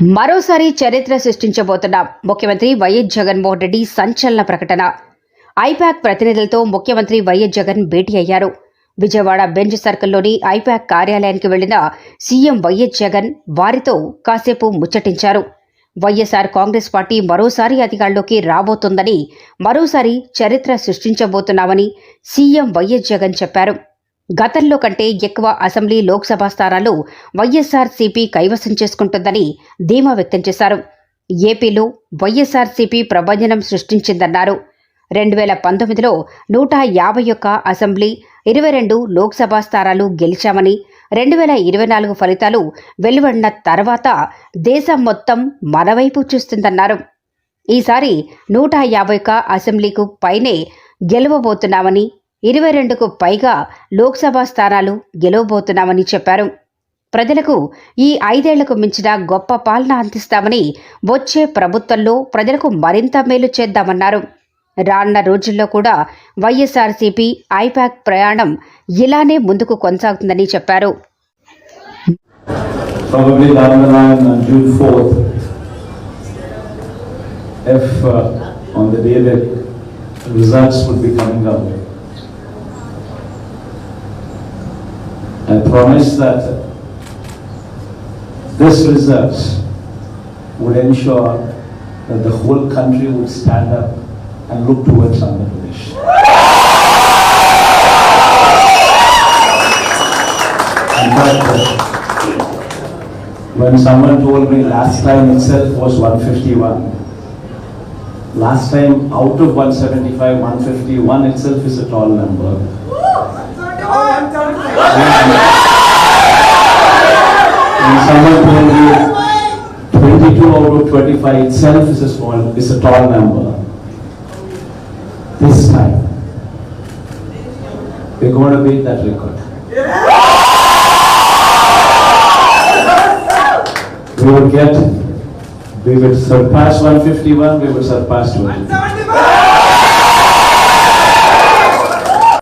మరోసారి చరిత్ర సృష్టించబోతున్నాం ముఖ్యమంత్రి వైఎస్ జగన్మోహన్ రెడ్డి సంచలన ప్రకటన. ఐపాక్ ప్రతినిధులతో ముఖ్యమంత్రి వైఎస్ జగన్ భేటీ అయ్యారు. విజయవాడ బెంచ్ సర్కిల్లోని ఐపాక్ కార్యాలయానికి వెళ్ళిన సీఎం వైఎస్ జగన్ వారితో కాసేపు ముచ్చటించారు. వైఎస్ఆర్ కాంగ్రెస్ పార్టీ మరోసారి అధికారంలోకి రాబోతుందని మరోసారి చరిత్ర సృష్టించబోతున్నామని సీఎం వైఎస్ జగన్ చెప్పారు. గతంలో కంటే ఎక్కువ అసెంబ్లీ లోక్సభ స్థానాలు వైఎస్ఆర్సీపీ కైవసం చేసుకుంటుందని ధీమా వ్యక్తం చేశారు. ఏపీలో వైఎస్ఆర్సీపీ ప్రభంజనం సృష్టించిందన్నారు. రెండు వేల పంతొమ్మిదిలో నూట యాభై ఒక్క అసెంబ్లీ ఇరవై రెండు లోక్సభ స్థానాలు గెలిచామని రెండు వేల ఇరవై నాలుగు ఫలితాలు వెలువడిన తర్వాత దేశం మొత్తం మనవైపు చూస్తుందన్నారు. ఈసారి నూట యాభై ఒక్క అసెంబ్లీకు పైనే గెలవబోతున్నామని ఇరవై రెండుకు పైగా లోక్సభ స్థానాలు గెలవబోతున్నామని చెప్పారు. ప్రజలకు ఈ ఐదేళ్ళకు మించిన గొప్ప పాలన అందిస్తామని వచ్చే ప్రభుత్వంలో ప్రజలకు మరింత మేలు చేద్దామన్నారు. రానున్న రోజుల్లో కూడా వైఎస్ఆర్సీపీ ఐపాక్ ప్రయాణం ఇలానే ముందుకు కొనసాగుతుందని చెప్పారు. Probably down the line on June 4th, if uh, on the day that results would be coming out, I promise that this results would ensure that the whole country would stand up and look towards Andhra Pradesh. Uh, when someone told me last time itself was 151. Last time out of 175, 151 itself is a tall number. And someone told me 22 out of 25 itself is a small, is a tall number. This time, we're going to beat that record. We would get, we would surpass 151, we would surpass 20.